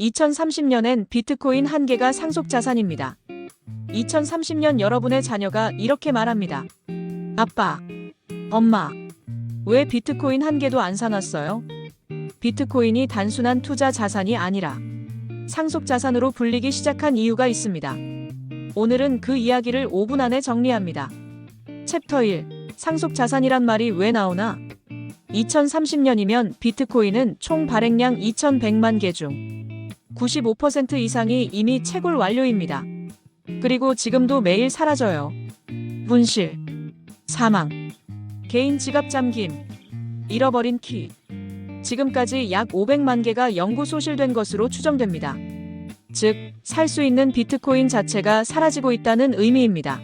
2030년엔 비트코인 한 개가 상속 자산입니다. 2030년 여러분의 자녀가 이렇게 말합니다. 아빠, 엄마, 왜 비트코인 한 개도 안 사놨어요? 비트코인이 단순한 투자 자산이 아니라 상속 자산으로 불리기 시작한 이유가 있습니다. 오늘은 그 이야기를 5분 안에 정리합니다. 챕터 1. 상속 자산이란 말이 왜 나오나? 2030년이면 비트코인은 총 발행량 2100만 개 중 95% 이상이 이미 채굴 완료입니다. 그리고 지금도 매일 사라져요. 분실, 사망, 개인 지갑 잠김, 잃어버린 키. 지금까지 약 500만 개가 영구 소실된 것으로 추정됩니다. 즉, 살 수 있는 비트코인 자체가 사라지고 있다는 의미입니다.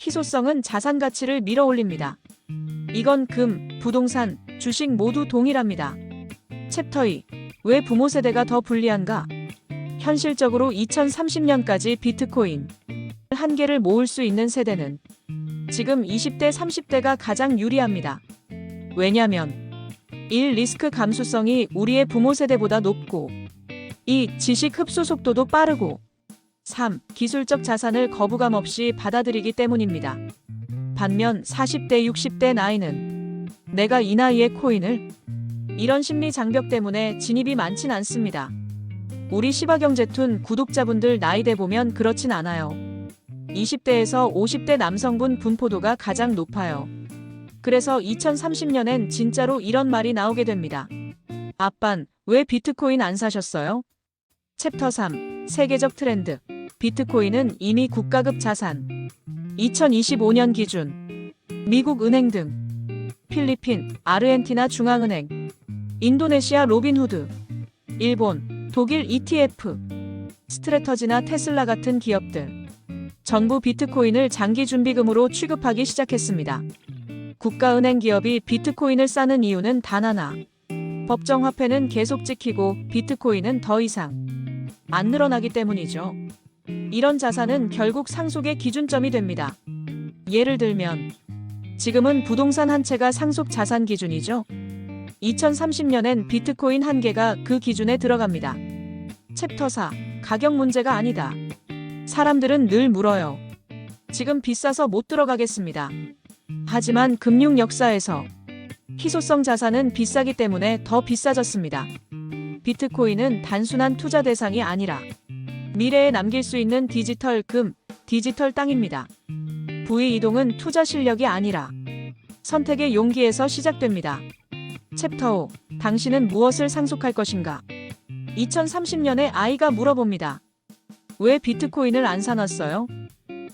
희소성은 자산 가치를 밀어 올립니다. 이건 금, 부동산, 주식 모두 동일합니다. 챕터 2. 왜 부모 세대가 더 불리한가? 현실적으로 2030년까지 비트코인 한 개를 모을 수 있는 세대는 지금 20대, 30대가 가장 유리합니다. 왜냐면 1. 리스크 감수성이 우리의 부모 세대보다 높고 2. 지식 흡수 속도도 빠르고 3. 기술적 자산을 거부감 없이 받아들이기 때문입니다. 반면 40대, 60대 나이는 내가 이 나이에 코인을 이런 심리 장벽 때문에 진입이 많진 않습니다. 우리 시바경제툰 구독자분들 나이대 보면 그렇진 않아요. 20대에서 50대 남성분 분포도가 가장 높아요. 그래서 2030년엔 진짜로 이런 말이 나오게 됩니다. 아빤, 왜 비트코인 안 사셨어요? 챕터 3. 세계적 트렌드. 비트코인은 이미 국가급 자산. 2025년 기준. 미국 은행 등. 필리핀, 아르헨티나 중앙은행. 인도네시아 로빈후드. 일본, 독일 ETF. 스트레터지나 테슬라 같은 기업들. 전부 비트코인을 장기 준비금으로 취급하기 시작했습니다. 국가은행 기업이 비트코인을 싸는 이유는 단 하나. 법정 화폐는 계속 지키고 비트코인은 더 이상 안 늘어나기 때문이죠. 이런 자산은 결국 상속의 기준점이 됩니다. 예를 들면 지금은 부동산 한 채가 상속 자산 기준이죠. 2030년엔 비트코인 한 개가 그 기준에 들어갑니다. 챕터 4. 가격 문제가 아니다. 사람들은 늘 물어요. 지금 비싸서 못 들어가겠습니다. 하지만 금융 역사에서 희소성 자산은 비싸기 때문에 더 비싸졌습니다. 비트코인은 단순한 투자 대상이 아니라 미래에 남길 수 있는 디지털 금, 디지털 땅입니다. 부의 이동은 투자 실력이 아니라 선택의 용기에서 시작됩니다. 챕터 5. 당신은 무엇을 상속할 것인가? 2030년에 아이가 물어봅니다. 왜 비트코인을 안 사놨어요?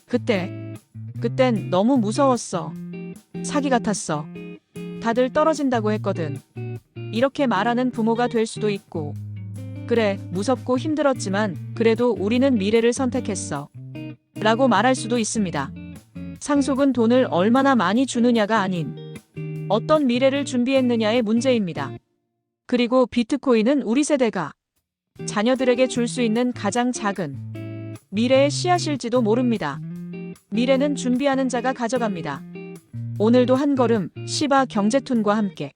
그때, 그땐 너무 무서웠어. 사기 같았어. 다들 떨어진다고 했거든. 이렇게 말하는 부모가 될 수도 있고. 그래, 무섭고 힘들었지만, 그래도 우리는 미래를 선택했어. 라고 말할 수도 있습니다. 상속은 돈을 얼마나 많이 주느냐가 아닌, 어떤 미래를 준비했느냐의 문제입니다. 그리고 비트코인은 우리 세대가 자녀들에게 줄 수 있는 가장 작은 미래의 씨앗일지도 모릅니다. 미래는 준비하는 자가 가져갑니다. 오늘도 한 걸음 시바 경제툰과 함께